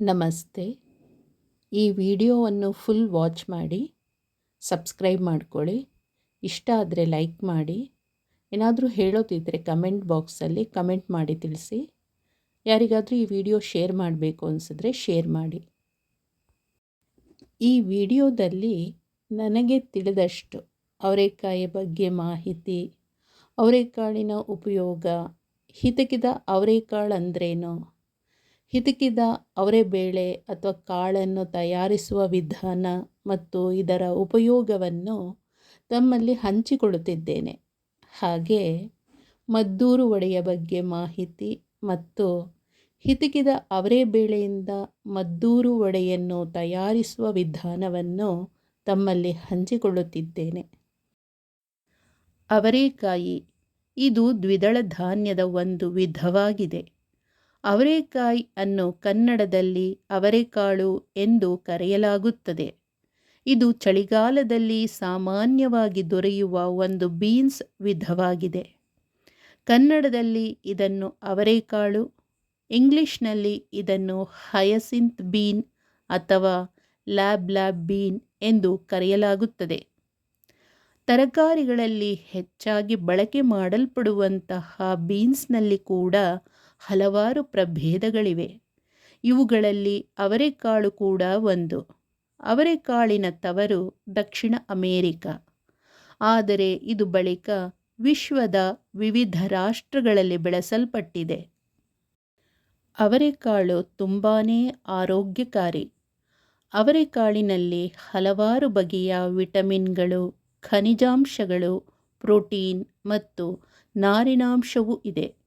ನಮಸ್ತೆ. ಈ ವಿಡಿಯೋವನ್ನು ಫುಲ್ ವಾಚ್ ಮಾಡಿ, ಸಬ್ಸ್ಕ್ರೈಬ್ ಮಾಡ್ಕೊಳ್ಳಿ. ಇಷ್ಟ ಆದರೆ ಲೈಕ್ ಮಾಡಿ. ಏನಾದರೂ ಹೇಳೋದಿದ್ದರೆ ಕಮೆಂಟ್ ಬಾಕ್ಸಲ್ಲಿ ಕಮೆಂಟ್ ಮಾಡಿ ತಿಳಿಸಿ. ಯಾರಿಗಾದರೂ ಈ ವಿಡಿಯೋ ಶೇರ್ ಮಾಡಬೇಕು ಅನಿಸಿದ್ರೆ ಶೇರ್ ಮಾಡಿ. ಈ ವಿಡಿಯೋದಲ್ಲಿ ನನಗೆ ತಿಳಿದಷ್ಟು ಅವರೆಕಾಯಿ ಬಗ್ಗೆ ಮಾಹಿತಿ, ಅವರೆಕಾಳಿನ ಉಪಯೋಗ, ಹಿತಕಿದ ಅವರೆಕಾಳು ಅಂದ್ರೇನು? ಹಿತಕಿದ ಅವರೆಬೇಳೆ ಅಥವಾ ಕಾಳನ್ನು ತಯಾರಿಸುವ ವಿಧಾನ ಮತ್ತು ಇದರ ಉಪಯೋಗವನ್ನು ತಮ್ಮಲ್ಲಿ ಹಂಚಿಕೊಳ್ಳುತ್ತಿದ್ದೇನೆ. ಹಾಗೆ ಮದ್ದೂರು ವಡೆಯ ಬಗ್ಗೆ ಮಾಹಿತಿ ಮತ್ತು ಹಿತಕಿದ ಅವರೆಬೇಳೆಯಿಂದ ಮದ್ದೂರು ವಡೆಯನ್ನು ತಯಾರಿಸುವ ವಿಧಾನವನ್ನು ತಮ್ಮಲ್ಲಿ ಹಂಚಿಕೊಳ್ಳುತ್ತಿದ್ದೇನೆ. ಅವರೆಕಾಯಿ ಇದು ದ್ವಿದಳ ಧಾನ್ಯದ ಒಂದು ವಿಧವಾಗಿದೆ. ಅವರೆಕಾಯಿ ಅನ್ನು ಕನ್ನಡದಲ್ಲಿ ಅವರೆಕಾಳು ಎಂದು ಕರೆಯಲಾಗುತ್ತದೆ. ಇದು ಚಳಿಗಾಲದಲ್ಲಿ ಸಾಮಾನ್ಯವಾಗಿ ದೊರೆಯುವ ಒಂದು ಬೀನ್ಸ್ ವಿಧವಾಗಿದೆ. ಕನ್ನಡದಲ್ಲಿ ಇದನ್ನು ಅವರೆಕಾಳು, ಇಂಗ್ಲಿಷ್ನಲ್ಲಿ ಇದನ್ನು ಹಯಸಿಂತ್ ಬೀನ್ ಅಥವಾ ಲ್ಯಾಬ್ ಲ್ಯಾಬ್ ಬೀನ್ ಎಂದು ಕರೆಯಲಾಗುತ್ತದೆ. ತರಕಾರಿಗಳಲ್ಲಿ ಹೆಚ್ಚಾಗಿ ಬಳಕೆ ಮಾಡಲ್ಪಡುವಂತಹ ಬೀನ್ಸ್ನಲ್ಲಿ ಕೂಡ ಹಲವಾರು ಪ್ರಭೇದಗಳಿವೆ. ಇವುಗಳಲ್ಲಿ ಅವರೆಕಾಳು ಕೂಡ ಒಂದು. ಅವರೆಕಾಳಿನ ತವರು ದಕ್ಷಿಣ ಅಮೇರಿಕ. ಆದರೆ ಇದು ಬಳಿಕ ವಿಶ್ವದ ವಿವಿಧ ರಾಷ್ಟ್ರಗಳಲ್ಲಿ ಬೆಳೆಸಲ್ಪಟ್ಟಿದೆ. ಅವರೆಕಾಳು ತುಂಬಾ ಆರೋಗ್ಯಕಾರಿ. ಅವರೆಕಾಳಿನಲ್ಲಿ ಹಲವಾರು ಬಗೆಯ ವಿಟಮಿನ್ಗಳು, ಖನಿಜಾಂಶಗಳು, ಪ್ರೋಟೀನ್ ಮತ್ತು ನಾರಿನಾಂಶವೂ ಇದೆ.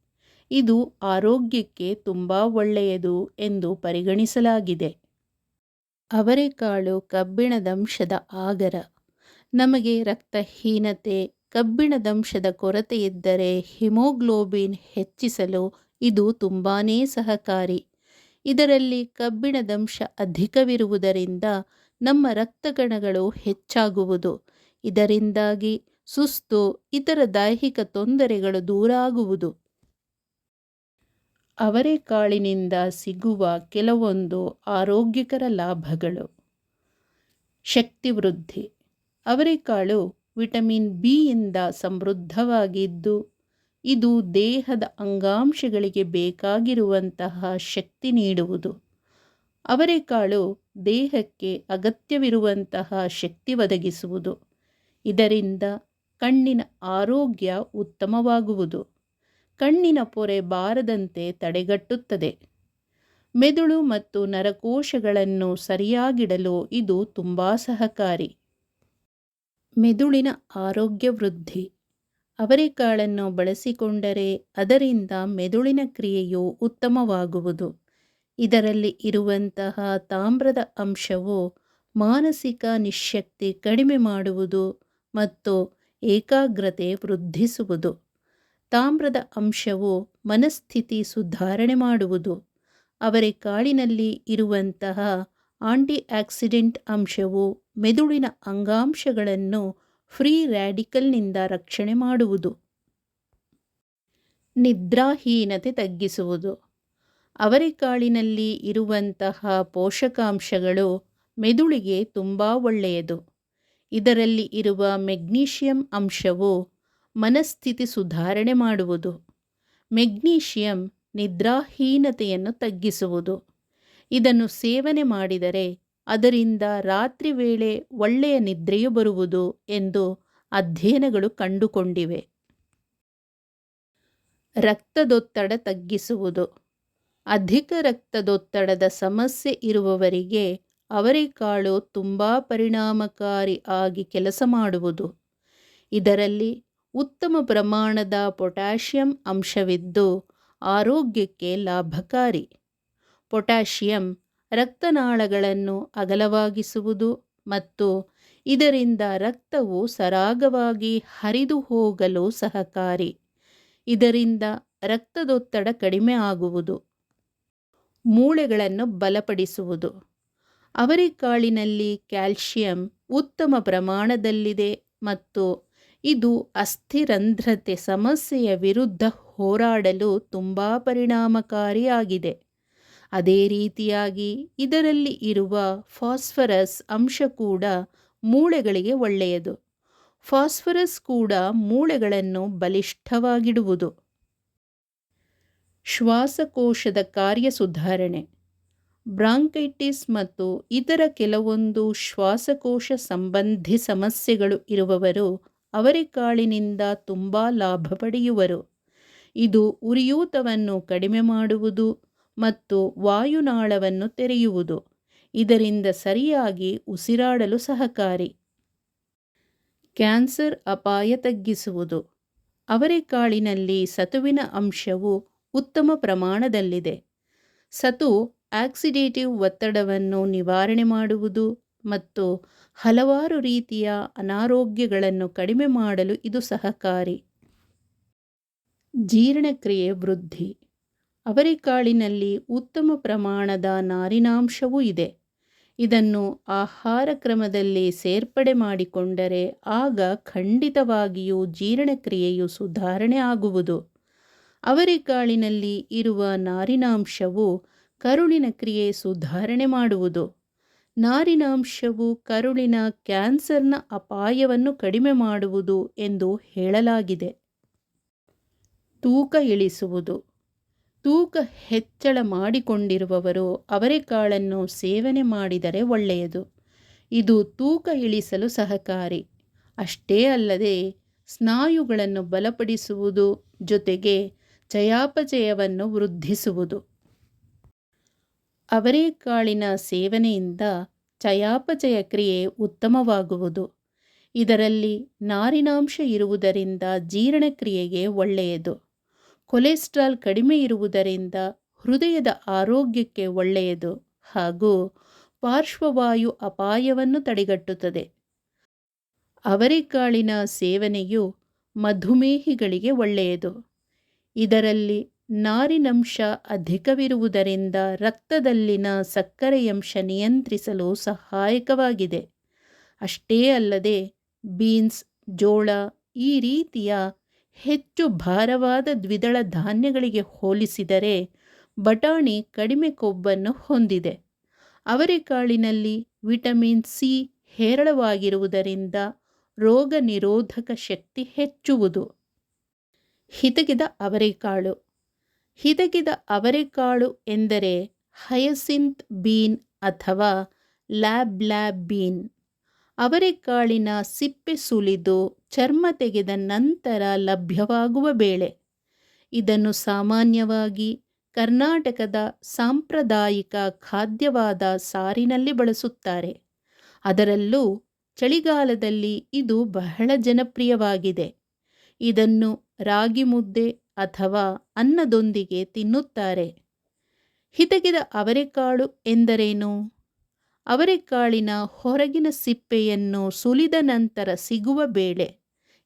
ಇದು ಆರೋಗ್ಯಕ್ಕೆ ತುಂಬ ಒಳ್ಳೆಯದು ಎಂದು ಪರಿಗಣಿಸಲಾಗಿದೆ. ಅವರೆಕಾಳು ಕಬ್ಬಿಣದಂಶದ ಆಗರ. ನಮಗೆ ರಕ್ತಹೀನತೆ ಕಬ್ಬಿಣದಂಶದ ಕೊರತೆ ಇದ್ದರೆ ಹಿಮೋಗ್ಲೋಬಿನ್ ಹೆಚ್ಚಿಸಲು ಇದು ತುಂಬಾ ಸಹಕಾರಿ. ಇದರಲ್ಲಿ ಕಬ್ಬಿಣದಂಶ ಅಧಿಕವಿರುವುದರಿಂದ ನಮ್ಮ ರಕ್ತಗಣಗಳು ಹೆಚ್ಚಾಗುವುದು. ಇದರಿಂದಾಗಿ ಸುಸ್ತು, ಇತರ ದೈಹಿಕ ತೊಂದರೆಗಳು ದೂರಾಗುವುದು. ಅವರೆಕಾಳಿನಿಂದ ಸಿಗುವ ಕೆಲವೊಂದು ಆರೋಗ್ಯಕರ ಲಾಭಗಳು. ಶಕ್ತಿ ವೃದ್ಧಿ. ಅವರೆಕಾಳು ವಿಟಮಿನ್ ಬಿಯಿಂದ ಸಮೃದ್ಧವಾಗಿದ್ದು, ಇದು ದೇಹದ ಅಂಗಾಂಶಗಳಿಗೆ ಬೇಕಾಗಿರುವಂತಹ ಶಕ್ತಿ ನೀಡುವುದು. ಅವರೆಕಾಳು ದೇಹಕ್ಕೆ ಅಗತ್ಯವಿರುವಂತಹ ಶಕ್ತಿ ಒದಗಿಸುವುದು. ಇದರಿಂದ ಕಣ್ಣಿನ ಆರೋಗ್ಯ ಉತ್ತಮವಾಗುವುದು. ಕಣ್ಣಿನ ಪೊರೆ ಬಾರದಂತೆ ತಡೆಗಟ್ಟುತ್ತದೆ. ಮೆದುಳು ಮತ್ತು ನರಕೋಶಗಳನ್ನು ಸರಿಯಾಗಿಡಲು ಇದು ತುಂಬ ಸಹಕಾರಿ. ಮೆದುಳಿನ ಆರೋಗ್ಯ ವೃದ್ಧಿ. ಅವರೆಕಾಳನ್ನು ಬಳಸಿಕೊಂಡರೆ ಅದರಿಂದ ಮೆದುಳಿನ ಕ್ರಿಯೆಯು ಉತ್ತಮವಾಗುವುದು. ಇದರಲ್ಲಿ ಇರುವಂತಹ ತಾಮ್ರದ ಅಂಶವು ಮಾನಸಿಕ ನಿಶಕ್ತಿ ಕಡಿಮೆ ಮಾಡುವುದು ಮತ್ತು ಏಕಾಗ್ರತೆ ವೃದ್ಧಿಸುವುದು. ತಾಮ್ರದ ಅಂಶವು ಮನಸ್ಥಿತಿ ಸುಧಾರಣೆ ಮಾಡುವುದು. ಅವರೆಕಾಳಿನಲ್ಲಿ ಇರುವಂತಹ ಆಂಟಿ ಆಕ್ಸಿಡೆಂಟ್ ಅಂಶವು ಮೆದುಳಿನ ಅಂಗಾಂಶಗಳನ್ನು ಫ್ರೀ ರ್ಯಾಡಿಕಲ್ನಿಂದ ರಕ್ಷಣೆ ಮಾಡುವುದು. ನಿದ್ರಾಹೀನತೆ ತಗ್ಗಿಸುವುದು. ಅವರೆಕಾಳಿನಲ್ಲಿ ಇರುವಂತಹ ಪೋಷಕಾಂಶಗಳು ಮೆದುಳಿಗೆ ತುಂಬ ಒಳ್ಳೆಯದು. ಇದರಲ್ಲಿ ಇರುವ ಮೆಗ್ನೀಷಿಯಂ ಅಂಶವು ಮನಸ್ಥಿತಿ ಸುಧಾರಣೆ ಮಾಡುವುದು. ಮೆಗ್ನೀಷಿಯಂ ನಿದ್ರಾಹೀನತೆಯನ್ನು ತಗ್ಗಿಸುವುದು. ಇದನ್ನು ಸೇವನೆ ಮಾಡಿದರೆ ಅದರಿಂದ ರಾತ್ರಿ ವೇಳೆ ಒಳ್ಳೆಯ ನಿದ್ರೆಯು ಬರುವುದು ಎಂದು ಅಧ್ಯಯನಗಳು ಕಂಡುಕೊಂಡಿವೆ. ರಕ್ತದೊತ್ತಡ ತಗ್ಗಿಸುವುದು. ಅಧಿಕ ರಕ್ತದೊತ್ತಡದ ಸಮಸ್ಯೆ ಇರುವವರಿಗೆ ಅವರೆಕಾಳು ತುಂಬ ಪರಿಣಾಮಕಾರಿ ಆಗಿ ಕೆಲಸ ಮಾಡುವುದು. ಇದರಲ್ಲಿ ಉತ್ತಮ ಪ್ರಮಾಣದ ಪೊಟ್ಯಾಷಿಯಂ ಅಂಶವಿದ್ದು ಆರೋಗ್ಯಕ್ಕೆ ಲಾಭಕಾರಿ. ಪೊಟ್ಯಾಷಿಯಂ ರಕ್ತನಾಳಗಳನ್ನು ಅಗಲವಾಗಿಸುವುದು ಮತ್ತು ಇದರಿಂದ ರಕ್ತವು ಸರಾಗವಾಗಿ ಹರಿದು ಹೋಗಲು ಸಹಕಾರಿ. ಇದರಿಂದ ರಕ್ತದೊತ್ತಡ ಕಡಿಮೆ ಆಗುವುದು. ಮೂಳೆಗಳನ್ನು ಬಲಪಡಿಸುವುದು. ಅವರೆಕಾಳಿನಲ್ಲಿ ಕ್ಯಾಲ್ಶಿಯಂ ಉತ್ತಮ ಪ್ರಮಾಣದಲ್ಲಿದೆ ಮತ್ತು ಇದು ಅಸ್ಥಿರಂಧ್ರತೆ ಸಮಸ್ಯೆಯ ವಿರುದ್ಧ ಹೋರಾಡಲು ತುಂಬ ಪರಿಣಾಮಕಾರಿಯಾಗಿದೆ. ಅದೇ ರೀತಿಯಾಗಿ ಇದರಲ್ಲಿ ಇರುವ ಫಾಸ್ಫರಸ್ ಅಂಶ ಕೂಡ ಮೂಳೆಗಳಿಗೆ ಒಳ್ಳೆಯದು. ಫಾಸ್ಫರಸ್ ಕೂಡ ಮೂಳೆಗಳನ್ನು ಬಲಿಷ್ಠವಾಗಿಡುವುದು. ಶ್ವಾಸಕೋಶದ ಕಾರ್ಯ ಸುಧಾರಣೆ. ಬ್ರಾಂಕೈಟಿಸ್ ಮತ್ತು ಇತರ ಕೆಲವೊಂದು ಶ್ವಾಸಕೋಶ ಸಂಬಂಧಿ ಸಮಸ್ಯೆಗಳು ಇರುವವರು ಅವರೆಕಾಳಿನಿಂದ ತುಂಬ ಲಾಭ ಪಡೆಯುವರು. ಇದು ಉರಿಯೂತವನ್ನು ಕಡಿಮೆ ಮಾಡುವುದು ಮತ್ತು ವಾಯುನಾಳವನ್ನು ತೆರೆಯುವುದು. ಇದರಿಂದ ಸರಿಯಾಗಿ ಉಸಿರಾಡಲು ಸಹಕಾರಿ. ಕ್ಯಾನ್ಸರ್ ಅಪಾಯ ತಗ್ಗಿಸುವುದು. ಅವರೆಕಾಳಿನಲ್ಲಿ ಸತುವಿನ ಅಂಶವು ಉತ್ತಮ ಪ್ರಮಾಣದಲ್ಲಿದೆ. ಸತು ಆಕ್ಸಿಡೇಟಿವ್ ಒತ್ತಡವನ್ನು ನಿವಾರಣೆ ಮಾಡುವುದು. ಮತ್ತು ಹಲವಾರು ರೀತಿಯ ಅನಾರೋಗ್ಯಗಳನ್ನು ಕಡಿಮೆ ಮಾಡಲು ಇದು ಸಹಕಾರಿ. ಜೀರ್ಣಕ್ರಿಯೆ ವೃದ್ಧಿ. ಅವರೆಕಾಳಿನಲ್ಲಿ ಉತ್ತಮ ಪ್ರಮಾಣದ ನಾರಿನಾಂಶವೂ ಇದೆ. ಇದನ್ನು ಆಹಾರ ಕ್ರಮದಲ್ಲಿ ಸೇರ್ಪಡೆ ಮಾಡಿಕೊಂಡರೆ ಆಗ ಖಂಡಿತವಾಗಿಯೂ ಜೀರ್ಣಕ್ರಿಯೆಯು ಸುಧಾರಣೆ ಆಗುವುದು. ಅವರೆಕಾಳಿನಲ್ಲಿ ಇರುವ ನಾರಿನಾಂಶವು ಕರುಳಿನ ಕ್ರಿಯೆ ಸುಧಾರಣೆ ಮಾಡುವುದು. ನಾರಿನಾಂಶವು ಕರುಳಿನ ಕ್ಯಾನ್ಸರ್ನ ಅಪಾಯವನ್ನು ಕಡಿಮೆ ಮಾಡುವುದು ಎಂದು ಹೇಳಲಾಗಿದೆ. ತೂಕ ಇಳಿಸುವುದು. ತೂಕ ಹೆಚ್ಚಳ ಮಾಡಿಕೊಂಡಿರುವವರು ಅವರೆಕಾಳನ್ನು ಸೇವನೆ ಮಾಡಿದರೆ ಒಳ್ಳೆಯದು. ಇದು ತೂಕ ಇಳಿಸಲು ಸಹಕಾರಿ. ಅಷ್ಟೇ ಅಲ್ಲದೆ ಸ್ನಾಯುಗಳನ್ನು ಬಲಪಡಿಸುವುದು ಜೊತೆಗೆ ಚಯಾಪಚಯವನ್ನು ವೃದ್ಧಿಸುವುದು. ಅವರೆಕಾಳಿನ ಸೇವನೆಯಿಂದ ಚಯಾಪಚಯ ಕ್ರಿಯೆ ಉತ್ತಮವಾಗುವುದು. ಇದರಲ್ಲಿ ನಾರಿನಾಂಶ ಇರುವುದರಿಂದ ಜೀರ್ಣಕ್ರಿಯೆಗೆ ಒಳ್ಳೆಯದು. ಕೊಲೆಸ್ಟ್ರಾಲ್ ಕಡಿಮೆ ಇರುವುದರಿಂದ ಹೃದಯದ ಆರೋಗ್ಯಕ್ಕೆ ಒಳ್ಳೆಯದು ಹಾಗೂ ಪಾರ್ಶ್ವವಾಯು ಅಪಾಯವನ್ನು ತಡೆಗಟ್ಟುತ್ತದೆ. ಅವರೆಕಾಳಿನ ಸೇವನೆಯು ಮಧುಮೇಹಿಗಳಿಗೆ ಒಳ್ಳೆಯದು. ಇದರಲ್ಲಿ ನಾರಿನಂಶ ಅಧಿಕವಿರುವುದರಿಂದ ರಕ್ತದಲ್ಲಿನ ಸಕ್ಕರೆಯಂಶ ನಿಯಂತ್ರಿಸಲು ಸಹಾಯಕವಾಗಿದೆ. ಅಷ್ಟೇ ಅಲ್ಲದೆ, ಬೀನ್ಸ್, ಜೋಳ ಈ ರೀತಿಯ ಹೆಚ್ಚು ಭಾರವಾದ ದ್ವಿದಳ ಧಾನ್ಯಗಳಿಗೆ ಹೋಲಿಸಿದರೆ ಬಟಾಣಿ ಕಡಿಮೆ ಕೊಬ್ಬನ್ನು ಹೊಂದಿದೆ. ಅವರೆಕಾಳಿನಲ್ಲಿ ವಿಟಮಿನ್ ಸಿ ಹೇರಳವಾಗಿರುವುದರಿಂದ ರೋಗ ನಿರೋಧಕ ಶಕ್ತಿ ಹೆಚ್ಚುವುದು. ಹಿತಗಿದ ಅವರೆಕಾಳು ಹಿತಗಿದ ಅವರೆಕಾಳು ಎಂದರೆ ಹಯಸಿಂತ್ ಬೀನ್ ಅಥವಾ ಲ್ಯಾಬ್ ಲ್ಯಾಬ್ ಬೀನ್. ಅವರೆಕಾಳಿನ ಸಿಪ್ಪೆ ಸುಲಿದು ಚರ್ಮ ತೆಗೆದ ನಂತರ ಲಭ್ಯವಾಗುವ ಬೇಳೆ. ಇದನ್ನು ಸಾಮಾನ್ಯವಾಗಿ ಕರ್ನಾಟಕದ ಸಾಂಪ್ರದಾಯಿಕ ಖಾದ್ಯವಾದ ಸಾರಿನಲ್ಲಿ ಬಳಸುತ್ತಾರೆ. ಅದರಲ್ಲೂ ಚಳಿಗಾಲದಲ್ಲಿ ಇದು ಬಹಳ ಜನಪ್ರಿಯವಾಗಿದೆ. ಇದನ್ನು ರಾಗಿ ಮುದ್ದೆ ಅಥವಾ ಅನ್ನದೊಂದಿಗೆ ತಿನ್ನುತ್ತಾರೆ. ಹಿತಗಿದ ಅವರೆಕಾಳು ಎಂದರೇನು? ಅವರೆಕಾಳಿನ ಹೊರಗಿನ ಸಿಪ್ಪೆಯನ್ನು ಸುಲಿದ ನಂತರ ಸಿಗುವ ಬೇಳೆ.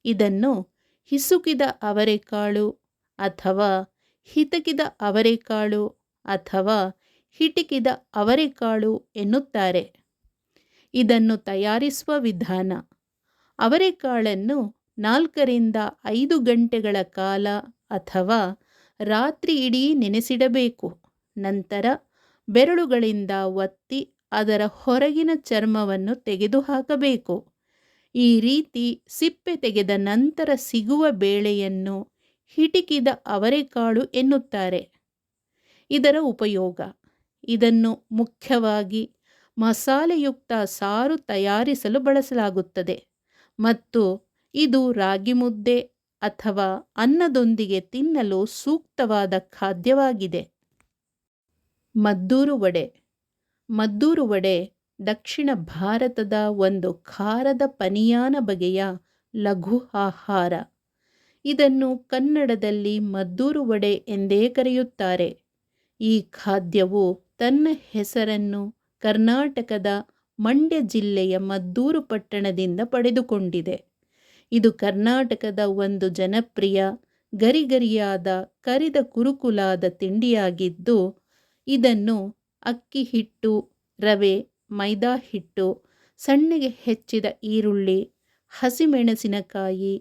ಇದನ್ನು ಹಿಸುಕಿದ ಅವರೆಕಾಳು ಅಥವಾ ಹಿತಕಿದ ಅವರೆಕಾಳು ಅಥವಾ ಹಿಟಿಕಿದ ಅವರೆಕಾಳು ಎನ್ನುತ್ತಾರೆ. ಇದನ್ನು ತಯಾರಿಸುವ ವಿಧಾನ. ಅವರೆಕಾಳನ್ನು ನಾಲ್ಕರಿಂದ ಐದು ಗಂಟೆಗಳ ಕಾಲ ಅಥವಾ ರಾತ್ರಿ ಇಡೀ ನೆನೆಸಿಡಬೇಕು. ನಂತರ ಬೆರಳುಗಳಿಂದ ಒತ್ತಿ ಅದರ ಹೊರಗಿನ ಚರ್ಮವನ್ನು ತೆಗೆದುಹಾಕಬೇಕು. ಈ ರೀತಿ ಸಿಪ್ಪೆ ತೆಗೆದ ನಂತರ ಸಿಗುವ ಬೇಳೆಯನ್ನು ಹಿಟಿಕಿದ ಅವರೆಕಾಳು ಎನ್ನುತ್ತಾರೆ. ಇದರ ಉಪಯೋಗ. ಇದನ್ನು ಮುಖ್ಯವಾಗಿ ಮಸಾಲೆಯುಕ್ತ ಸಾರು ತಯಾರಿಸಲು ಬಳಸಲಾಗುತ್ತದೆ. ಮತ್ತು ಇದು ರಾಗಿ ಮುದ್ದೆ ಅಥವಾ ಅನ್ನದೊಂದಿಗೆ ತಿನ್ನಲು ಸೂಕ್ತವಾದ ಖಾದ್ಯವಾಗಿದೆ. ಮದ್ದೂರು ವಡೆ. ಮದ್ದೂರು ವಡೆ ದಕ್ಷಿಣ ಭಾರತದ ಒಂದು ಖಾರದ ಪನಿಯಾನ ಬಗೆಯ ಲಘು ಆಹಾರ. ಇದನ್ನು ಕನ್ನಡದಲ್ಲಿ ಮದ್ದೂರು ವಡೆ ಎಂದೇ ಕರೆಯುತ್ತಾರೆ. ಈ ಖಾದ್ಯವು ತನ್ನ ಹೆಸರನ್ನು ಕರ್ನಾಟಕದ ಮಂಡ್ಯ ಜಿಲ್ಲೆಯ ಮದ್ದೂರು ಪಟ್ಟಣದಿಂದ ಪಡೆದುಕೊಂಡಿದೆ. ಇದು ಕರ್ನಾಟಕದ ಒಂದು ಜನಪ್ರಿಯ, ಗರಿಗರಿಯಾದ, ಕರಿದ ಕುರುಕುಲಾದ ತಿಂಡಿಯಾಗಿದ್ದು, ಇದನ್ನು ಅಕ್ಕಿ ಹಿಟ್ಟು, ರವೆ, ಮೈದಾ ಹಿಟ್ಟು, ಸಣ್ಣಗೆ ಹೆಚ್ಚಿದ ಈರುಳ್ಳಿ, ಹಸಿಮೆಣಸಿನಕಾಯಿ,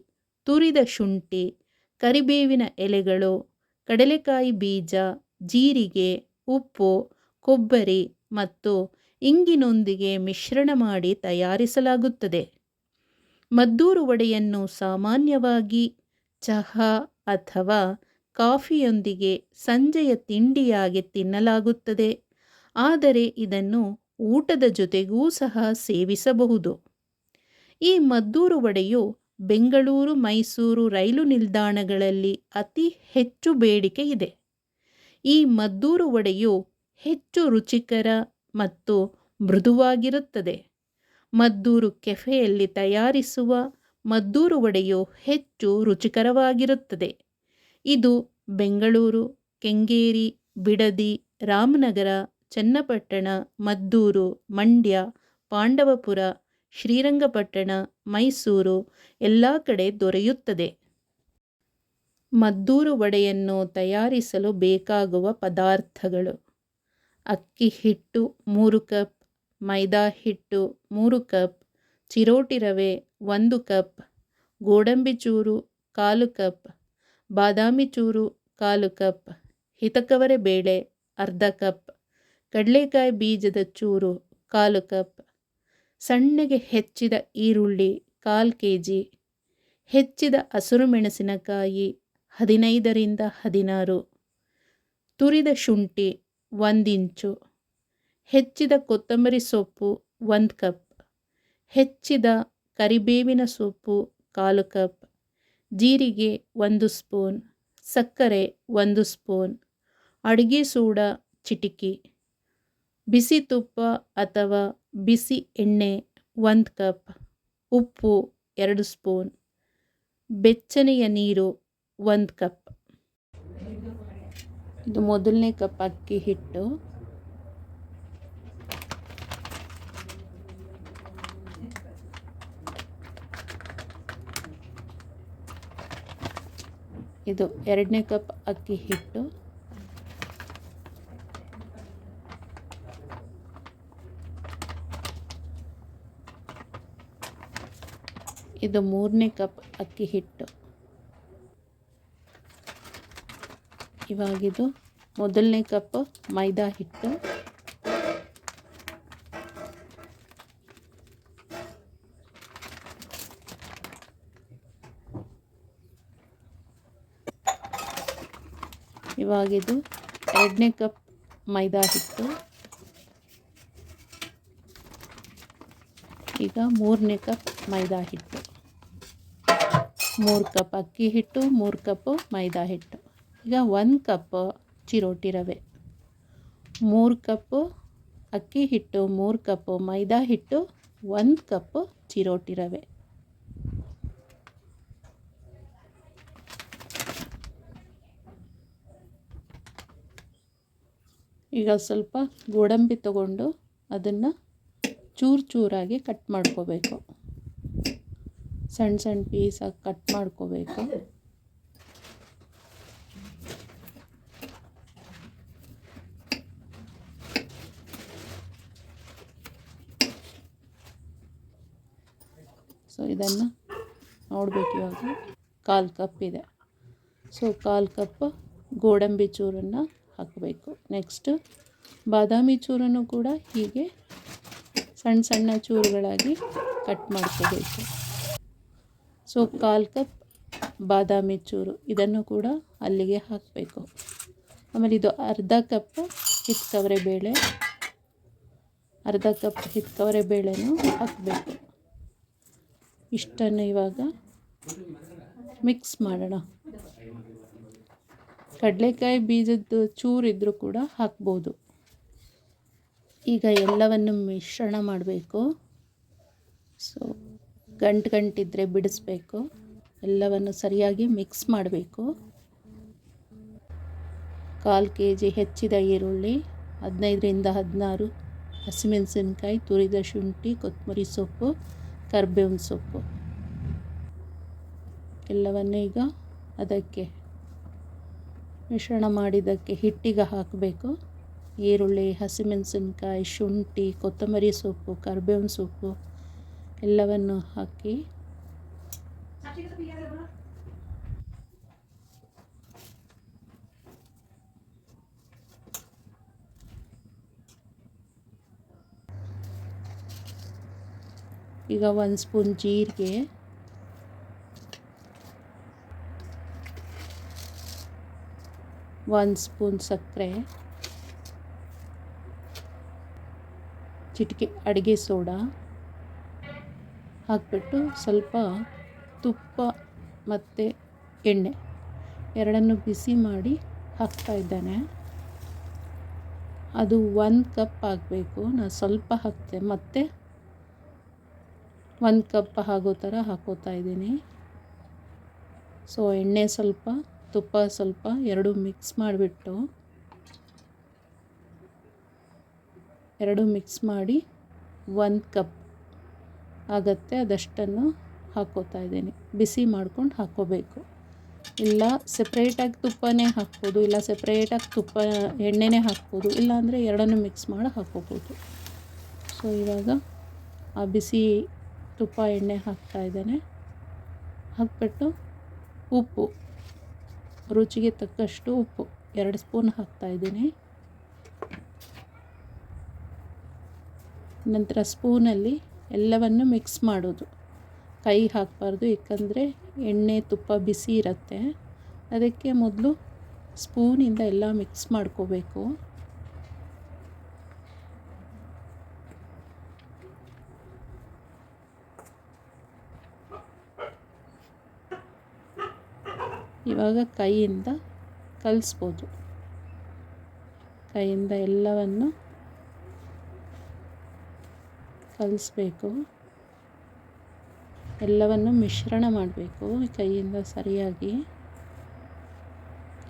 ತುರಿದ ಶುಂಠಿ, ಕರಿಬೇವಿನ ಎಲೆಗಳು, ಕಡಲೆಕಾಯಿ ಬೀಜ, ಜೀರಿಗೆ, ಉಪ್ಪು, ಕೊಬ್ಬರಿ ಮತ್ತು ಇಂಗಿನೊಂದಿಗೆ ಮಿಶ್ರಣ ಮಾಡಿ ತಯಾರಿಸಲಾಗುತ್ತದೆ. ಮದ್ದೂರು ವಡೆಯನ್ನು ಸಾಮಾನ್ಯವಾಗಿ ಚಹಾ ಅಥವಾ ಕಾಫಿಯೊಂದಿಗೆ ಸಂಜೆಯ ತಿಂಡಿಯಾಗಿ ತಿನ್ನಲಾಗುತ್ತದೆ. ಆದರೆ ಇದನ್ನು ಊಟದ ಜೊತೆಗೂ ಸಹ ಸೇವಿಸಬಹುದು. ಈ ಮದ್ದೂರು ವಡೆಯು ಬೆಂಗಳೂರು, ಮೈಸೂರು ರೈಲು ನಿಲ್ದಾಣಗಳಲ್ಲಿ ಅತಿ ಹೆಚ್ಚು ಬೇಡಿಕೆ ಇದೆ. ಈ ಮದ್ದೂರು ವಡೆಯು ಹೆಚ್ಚು ರುಚಿಕರ ಮತ್ತು ಮೃದುವಾಗಿರುತ್ತದೆ. ಮದ್ದೂರು ಕೆಫೆಯಲ್ಲಿ ತಯಾರಿಸುವ ಮದ್ದೂರು ವಡೆಯು ಹೆಚ್ಚು ರುಚಿಕರವಾಗಿರುತ್ತದೆ. ಇದು ಬೆಂಗಳೂರು, ಕೆಂಗೇರಿ, ಬಿಡದಿ, ರಾಮನಗರ, ಚನ್ನಪಟ್ಟಣ, ಮದ್ದೂರು, ಮಂಡ್ಯ, ಪಾಂಡವಪುರ, ಶ್ರೀರಂಗಪಟ್ಟಣ, ಮೈಸೂರು ಎಲ್ಲ ಕಡೆ ದೊರೆಯುತ್ತದೆ. ಮದ್ದೂರು ವಡೆಯನ್ನು ತಯಾರಿಸಲು ಬೇಕಾಗುವ ಪದಾರ್ಥಗಳು. ಅಕ್ಕಿ ಹಿಟ್ಟು ಮೂರು ಕಪ್ ಮೈದಾ ಹಿಟ್ಟು ಮೂರು ಕಪ್, ಚಿರೋಟಿ ರವೆ ಒಂದು ಕಪ್, ಗೋಡಂಬಿ ಚೂರು ಕಾಲು ಕಪ್, ಬಾದಾಮಿ ಚೂರು ಕಾಲು ಕಪ್, ಹಿತಕವರೆ ಬೇಳೆ ಅರ್ಧ ಕಪ್, ಕಡಲೆಕಾಯಿ ಬೀಜದ ಚೂರು ಕಾಲು ಕಪ್, ಸಣ್ಣಗೆ ಹೆಚ್ಚಿದ ಈರುಳ್ಳಿ ಕಾಲು ಕೆ ಜಿ ಹೆಚ್ಚಿದ ಹಸಿರು ಮೆಣಸಿನಕಾಯಿ ಹದಿನೈದರಿಂದ ಹದಿನಾರು, ತುರಿದ ಶುಂಠಿ ಒಂದಿಂಚು. ಹೆಚ್ಚಿದ ಕೊತ್ತಂಬರಿ ಸೊಪ್ಪು ಒಂದು ಕಪ್. ಹೆಚ್ಚಿದ ಕರಿಬೇವಿನ ಸೊಪ್ಪು ಕಾಲು ಕಪ್. ಜೀರಿಗೆ ಒಂದು ಸ್ಪೂನ್. ಸಕ್ಕರೆ ಒಂದು ಸ್ಪೂನ್. ಅಡುಗೆ ಸೋಡಾ ಚಿಟಿಕಿ. ಬಿಸಿ ತುಪ್ಪ ಅಥವಾ ಬಿಸಿ ಎಣ್ಣೆ ಒಂದು ಕಪ್. ಉಪ್ಪು ಎರಡು ಸ್ಪೂನ್. ಬೆಚ್ಚನೆಯ ನೀರು ಒಂದು ಕಪ್. ಇದು ಮೊದಲನೇ ಕಪ್ ಅಕ್ಕಿ ಹಿಟ್ಟು. ಇದು ಎರಡನೇ ಕಪ್ ಅಕ್ಕಿ ಹಿಟ್ಟು. ಇದು ಮೂರನೇ ಕಪ್ ಅಕ್ಕಿ ಹಿಟ್ಟು. ಇವಾಗಿದು ಮೊದಲನೇ ಕಪ್ ಮೈದಾ ಹಿಟ್ಟು. ಇವಾಗಿದು ಎರಡನೇ ಕಪ್ ಮೈದಾ ಹಿಟ್ಟು. ಈಗ ಮೂರನೇ ಕಪ್ ಮೈದಾ ಹಿಟ್ಟು. ಮೂರು ಕಪ್ ಅಕ್ಕಿ ಹಿಟ್ಟು, ಮೂರು ಕಪ್ಪು ಮೈದಾ ಹಿಟ್ಟು. ಈಗ ಒಂದು ಕಪ್ ಚಿರೋಟಿ ರವೆ. ಮೂರು ಕಪ್ಪು ಅಕ್ಕಿ ಹಿಟ್ಟು, ಮೂರು ಕಪ್ಪು ಮೈದಾ ಹಿಟ್ಟು, ಒಂದು ಕಪ್ಪು ಚಿರೋಟಿ ರವೆ. ಈಗ ಸ್ವಲ್ಪ ಗೋಡಂಬಿ ತಗೊಂಡು ಅದನ್ನು ಚೂರು ಚೂರಾಗಿ ಕಟ್ ಮಾಡ್ಕೋಬೇಕು. ಸಣ್ಣ ಸಣ್ಣ ಪೀಸಾಗಿ ಕಟ್ ಮಾಡ್ಕೋಬೇಕು. ಸೊ ಇದನ್ನು ನೋಡಬೇಕು ಇವಾಗ. ಕಾಲು ಕಪ್ ಇದೆ. ಸೊ ಕಾಲು ಕಪ್ ಗೋಡಂಬಿ ಚೂರನ್ನು ಹಾಕಬೇಕು. ನೆಕ್ಸ್ಟ್ ಬಾದಾಮಿ ಚೂರನ್ನು ಕೂಡ ಹೀಗೆ ಸಣ್ಣ ಸಣ್ಣ ಚೂರುಗಳಾಗಿ ಕಟ್ ಮಾಡ್ಕೋಬೇಕು. ಸೊ ಕಾಲು ಕಪ್ ಬಾದಾಮಿ ಚೂರು ಇದನ್ನು ಕೂಡ ಅಲ್ಲಿಗೆ ಹಾಕಬೇಕು. ಆಮೇಲೆ ಇದು ಅರ್ಧ ಕಪ್ ಹಿತ್ಕವರೆ ಬೇಳೆ ಅರ್ಧ ಕಪ್ ಹಿತ್ಕವರೆ ಬೇಳೆನೂ ಹಾಕಬೇಕು. ಇಷ್ಟನ್ನು ಇವಾಗ ಮಿಕ್ಸ್ ಮಾಡೋಣ. ಕಡಲೆಕಾಯಿ ಬೀಜದ್ದು ಇದ್ದರೂ ಕೂಡ ಹಾಕ್ಬೋದು. ಈಗ ಎಲ್ಲವನ್ನು ಮಿಶ್ರಣ ಮಾಡಬೇಕು. ಸೊ ಗಂಟು ಗಂಟಿದ್ರೆ ಬಿಡಿಸ್ಬೇಕು. ಎಲ್ಲವನ್ನು ಸರಿಯಾಗಿ ಮಿಕ್ಸ್ ಮಾಡಬೇಕು. ಕಾಲು ಕೆ ಜಿ ಹೆಚ್ಚಿದ ಈರುಳ್ಳಿ, ಹದಿನೈದರಿಂದ ಹದಿನಾರು ಹಸಿಮೆಣಸಿನ್ಕಾಯಿ, ತುರಿದ ಶುಂಠಿ, ಕೊತ್ತಂಬರಿ ಸೊಪ್ಪು, ಕರ್ಬೇವಿನ ಸೊಪ್ಪು. ಎಲ್ಲವನ್ನೂ ಈಗ ಅದಕ್ಕೆ ಮಿಶ್ರಣ ಮಾಡಿದ್ದಕ್ಕೆ ಹಿಟ್ಟಿಗೆ ಹಾಕಬೇಕು. ಈರುಳ್ಳಿ, ಹಸಿಮೆಣಸಿನ್ಕಾಯಿ, ಶುಂಠಿ, ಕೊತ್ತಂಬರಿ ಸೊಪ್ಪು, ಕರ್ಬೇವಿನ ಸೊಪ್ಪು ಎಲ್ಲವನ್ನು ಹಾಕಿ. ಈಗ ಒಂದು ಸ್ಪೂನ್ ಜೀರಿಗೆ. ಒಂದು ಸ್ಪೂನ್ ಸಕ್ಕರೆ. ಚಿಟಿಕೆ ಅಡುಗೆ ಸೋಡಾ. ಹಾಕಿಬಿಟ್ಟು ಸ್ವಲ್ಪ ತುಪ್ಪ ಮತ್ತು ಎಣ್ಣೆ. ಎರಡನ್ನು ಬಿಸಿ ಮಾಡಿ ಹಾಕ್ತಾ ಇದ್ದಾನೆ. ಅದು ಒಂದು ಕಪ್ ಹಾಕಬೇಕು ನಾನು ಸ್ವಲ್ಪ ಹಾಕ್ತೆ, ಮತ್ತೆ ಒಂದು ಕಪ್ ಆಗೋ ಥರ ಹಾಕೋತಾ ಇದ್ದೀನಿ. ಸೊ ಎಣ್ಣೆ ಸ್ವಲ್ಪ ತುಪ್ಪ ಸ್ವಲ್ಪ ಎರಡು ಮಿಕ್ಸ್ ಮಾಡಿಬಿಟ್ಟು, ಎರಡು ಮಿಕ್ಸ್ ಮಾಡಿ ಒಂದು ಕಪ್ ಆಗತ್ತೆ, ಅದಷ್ಟನ್ನು ಹಾಕ್ಕೋತಾ ಇದ್ದೀನಿ. ಬಿಸಿ ಮಾಡ್ಕೊಂಡು ಹಾಕ್ಕೋಬೇಕು. ಇಲ್ಲ ಸೆಪ್ರೇಟಾಗಿ ತುಪ್ಪನೇ ಹಾಕ್ಬೋದು, ಇಲ್ಲ ಸೆಪ್ರೇಟಾಗಿ ತುಪ್ಪ, ಎಣ್ಣೆನೇ ಹಾಕ್ಬೋದು ಇಲ್ಲಾಂದರೆ ಎರಡನ್ನೂ ಮಿಕ್ಸ್ ಮಾಡಿ ಹಾಕ್ಕೋಬೋದು. ಸೊ ಇವಾಗ ಆ ಬಿಸಿ ತುಪ್ಪ, ಎಣ್ಣೆ ಹಾಕ್ತಾ ಇದ್ದೇನೆ. ಹಾಕ್ಬಿಟ್ಟು ಉಪ್ಪು. ರುಚಿಗೆ ತಕ್ಕಷ್ಟು ಉಪ್ಪು. ಎರಡು ಸ್ಪೂನ್ ಹಾಕ್ತಾ ಇದ್ದೀನಿ. ನಂತರ ಸ್ಪೂನಲ್ಲಿ ಎಲ್ಲವನ್ನು ಮಿಕ್ಸ್ ಮಾಡೋದು. ಕೈ ಹಾಕಬಾರ್ದು ಏಕೆಂದರೆ ಎಣ್ಣೆ, ತುಪ್ಪ ಬಿಸಿ ಇರುತ್ತೆ. ಅದಕ್ಕೆ ಮೊದಲು ಸ್ಪೂನಿಂದ ಎಲ್ಲ ಮಿಕ್ಸ್ ಮಾಡ್ಕೋಬೇಕು. ಇವಾಗ ಕೈಯಿಂದ ಕಲಿಸ್ಬೋದು. ಕೈಯಿಂದ ಎಲ್ಲವನ್ನು ಕಲಿಸ್ಬೇಕು. ಎಲ್ಲವನ್ನು ಮಿಶ್ರಣ ಮಾಡಬೇಕು ಕೈಯಿಂದ ಸರಿಯಾಗಿ.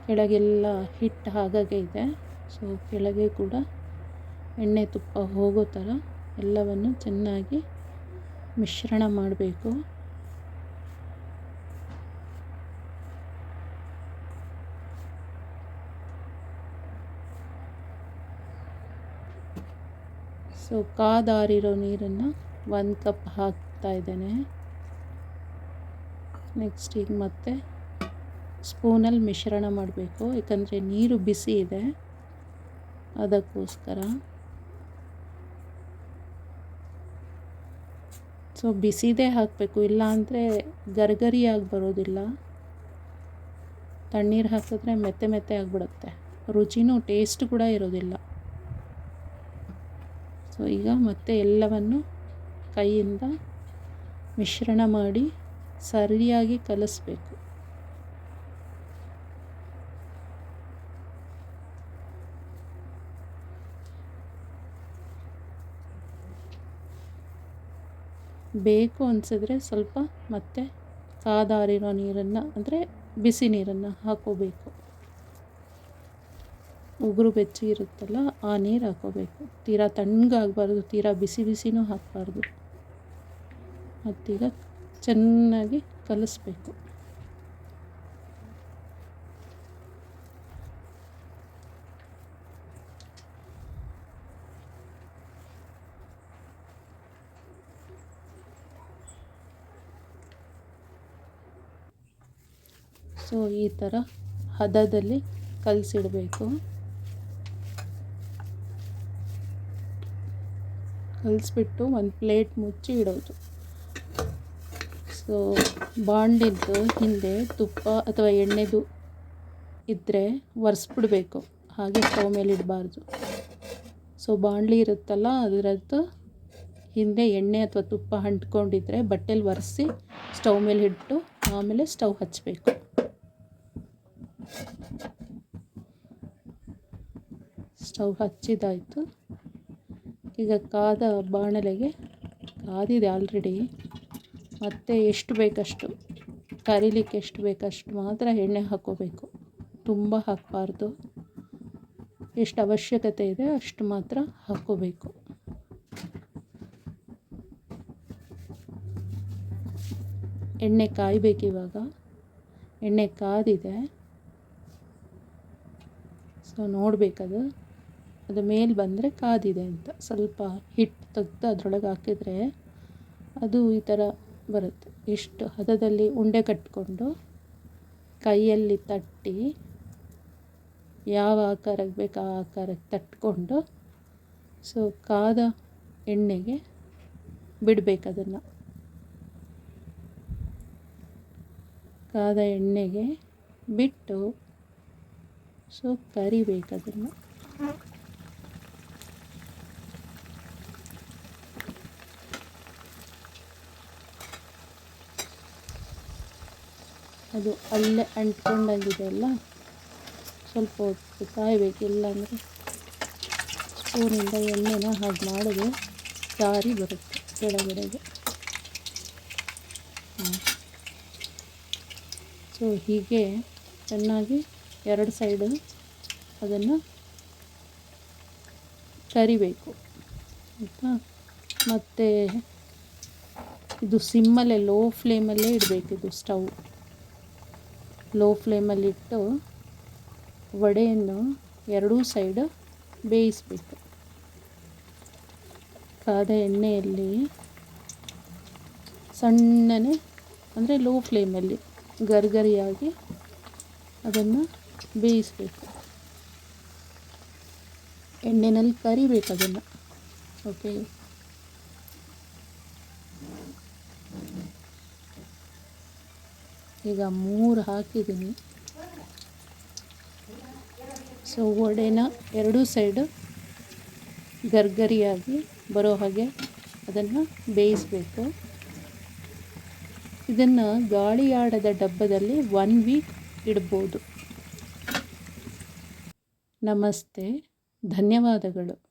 ಕೆಳಗೆಲ್ಲ ಹಿಟ್ಟು ಹಾಗಾಗೆ ಇದೆ. ಸೊ, ಕೆಳಗೆ ಕೂಡ ಎಣ್ಣೆ ತುಪ್ಪ ಹೋಗೋ ಥರ ಎಲ್ಲವನ್ನು ಚೆನ್ನಾಗಿ ಮಿಶ್ರಣ ಮಾಡಬೇಕು. ಸೊ ಕಾದಾರಿರೋ ನೀರನ್ನು ಒಂದು ಕಪ್ ಹಾಕ್ತಾ ಇದ್ದೇನೆ. ನೆಕ್ಸ್ಟ್ ಈಗ ಮತ್ತೆ ಸ್ಪೂನಲ್ಲಿ ಮಿಶ್ರಣ ಮಾಡಬೇಕು. ಯಾಕಂದರೆ ನೀರು ಬಿಸಿ ಇದೆ. ಅದಕ್ಕೋಸ್ಕರ. ಸೊ ಬಿಸಿದೇ ಹಾಕಬೇಕು. ಇಲ್ಲಾಂದರೆ ಗರ್ಗರಿಯಾಗಿ ಬರೋದಿಲ್ಲ. ತಣ್ಣೀರು ಹಾಕಿದ್ರೆ ಮೆತ್ತೆ ಮೆತ್ತೆ ಆಗಿಬಿಡುತ್ತೆ. ರುಚಿನೂ ಟೇಸ್ಟ್ ಕೂಡ ಇರೋದಿಲ್ಲ. ಸೊ ಈಗ ಮತ್ತೆ ಎಲ್ಲವನ್ನು ಕೈಯಿಂದ ಮಿಶ್ರಣ ಮಾಡಿ ಸರಿಯಾಗಿ ಕಲಿಸ್ಬೇಕು. ಬೇಕು ಅನಿಸಿದ್ರೆ ಸ್ವಲ್ಪ ಮತ್ತೆ ಕಾದಾರಿರೋ ನೀರನ್ನು, ಅಂದರೆ ಬಿಸಿ ನೀರನ್ನು ಹಾಕೋಬೇಕು. ಉಗುರು ಬೆಚ್ಚಿ ಇರುತ್ತಲ್ಲ, ಆ ನೀರು ಹಾಕೋಬೇಕು. ತೀರಾ ತಣ್ಣಗಾಗಬಾರ್ದು, ತೀರಾ ಬಿಸಿ ಬಿಸಿನೂ ಹಾಕಬಾರ್ದು. ಮತ್ತೀಗ ಚೆನ್ನಾಗಿ ಕಲಿಸ್ಬೇಕು. ಸೊ ಈ ಥರ ಹದದಲ್ಲಿ ಕಲಸಿಡಬೇಕು. ಕಲಿಸ್ಬಿಟ್ಟು ಒಂದು ಪ್ಲೇಟ್ ಮುಚ್ಚಿ ಇಡೋದು. ಸೊ ಬಾಂಡಿದ್ದು ಹಿಂದೆ ತುಪ್ಪ ಅಥವಾ ಎಣ್ಣೆದು ಇದ್ದರೆ ಒರೆಸ್ಬಿಡ್ಬೇಕು. ಹಾಗೆ ಸ್ಟವ್ ಮೇಲೆ ಇಡಬಾರ್ದು. ಸೊ ಬಾಣಲಿ ಇರುತ್ತಲ್ಲ, ಅದರದ್ದು ಹಿಂದೆ ಎಣ್ಣೆ ಅಥವಾ ತುಪ್ಪ ಹಂಟ್ಕೊಂಡಿದ್ರೆ ಬಟ್ಟೆಲಿ ಒರೆಸಿ ಸ್ಟವ್ ಮೇಲೆ ಇಟ್ಟು ಆಮೇಲೆ ಸ್ಟವ್ ಹಚ್ಚಬೇಕು ಸ್ಟವ್ ಹಚ್ಚಿದಾಯಿತು. ಈಗ ಕಾದ ಬಾಣಲೆಗೆ ಕಾದಿದೆ ಆಲ್ರೆಡಿ ಮತ್ತು ಎಷ್ಟು ಬೇಕಷ್ಟು, ಕರಿಲಿಕ್ಕೆ ಎಷ್ಟು ಬೇಕಷ್ಟು ಮಾತ್ರ ಎಣ್ಣೆ ಹಾಕ್ಕೋಬೇಕು ತುಂಬ ಹಾಕಬಾರ್ದು. ಎಷ್ಟು ಅವಶ್ಯಕತೆ ಇದೆ ಅಷ್ಟು ಮಾತ್ರ ಹಾಕ್ಕೋಬೇಕು. ಎಣ್ಣೆ ಕಾಯಬೇಕು ಇವಾಗ. ಎಣ್ಣೆ ಕಾದಿದೆ. ಸೊ ನೋಡಬೇಕದು. ಅದು ಮೇಲೆ ಬಂದರೆ ಕಾದಿದೆ ಅಂತ. ಸ್ವಲ್ಪ ಹಿಟ್ಟು ತೆಗೆದು ಅದರೊಳಗೆ ಹಾಕಿದರೆ ಅದು ಈ ಥರ ಬರುತ್ತೆ. ಇಷ್ಟು ಹದದಲ್ಲಿ ಉಂಡೆ ಕಟ್ಟಿಕೊಂಡು ಕೈಯಲ್ಲಿ ತಟ್ಟಿ ಯಾವ ಆಕಾರಕ್ಕೆ ಬೇಕು ಆ ಆಕಾರಕ್ಕೆ ತಟ್ಕೊಂಡು ಸೊ ಕಾದ ಎಣ್ಣೆಗೆ ಬಿಡಬೇಕು ಅದನ್ನು. ಕಾದ ಎಣ್ಣೆಗೆ ಬಿಟ್ಟು ಸೊ ಕರಿಬೇಕು ಅದನ್ನು. ಅದು ಅಲ್ಲೇ ಅಂಟ್ಕೊಂಡಾಗಿದೆ ಅಲ್ಲ ಸ್ವಲ್ಪ ಹೊತ್ತು ಕಾಯಬೇಕು, ಇಲ್ಲಾಂದರೆ ಸ್ಪೂನಿಂದ ಎಣ್ಣೆನ ಹಾಗೆ ಮಾಡಿದ್ರೆ ಜಾರಿ ಬರುತ್ತೆ ಕೆಳಗಡೆಗೆ. ಸೊ ಹೀಗೆ ಚೆನ್ನಾಗಿ ಎರಡು ಸೈಡು ಅದನ್ನು ಕರಿಬೇಕು ಆಯಿತಾ? ಮತ್ತು ಇದು ಸಿಮ್ಮಲ್ಲೇ, ಲೋ ಫ್ಲೇಮಲ್ಲೇ ಇಡಬೇಕಿದು ಸ್ಟವ್. ಲೋ ಫ್ಲೇಮಲ್ಲಿಟ್ಟು ವಡೆಯನ್ನು ಎರಡೂ ಸೈಡು ಬೇಯಿಸಬೇಕು. ಕಾದ ಎಣ್ಣೆಯಲ್ಲಿ ಸಣ್ಣನೆ ಅಂದರೆ ಲೋ ಫ್ಲೇಮಲ್ಲಿ ಗರ್ಗರಿಯಾಗಿ ಅದನ್ನು ಬೇಯಿಸಬೇಕು. ಎಣ್ಣೆನಲ್ಲಿ ಕರಿಬೇಕು ಅದನ್ನು. ಓಕೆ ಈಗ ಮೂರು ಹಾಕಿದ್ದೀನಿ. ಸೊ ವಡೆನ ಎರಡೂ ಸೈಡು ಗರ್ಗರಿಯಾಗಿ ಬರೋ ಹಾಗೆ ಅದನ್ನು ಬೇಯಿಸಬೇಕು. ಇದನ್ನು ಗಾಳಿಯಾಡದ ಡಬ್ಬದಲ್ಲಿ ಒನ್ ವೀಕ್ ಇಡ್ಬೋದು. ನಮಸ್ತೆ, ಧನ್ಯವಾದಗಳು.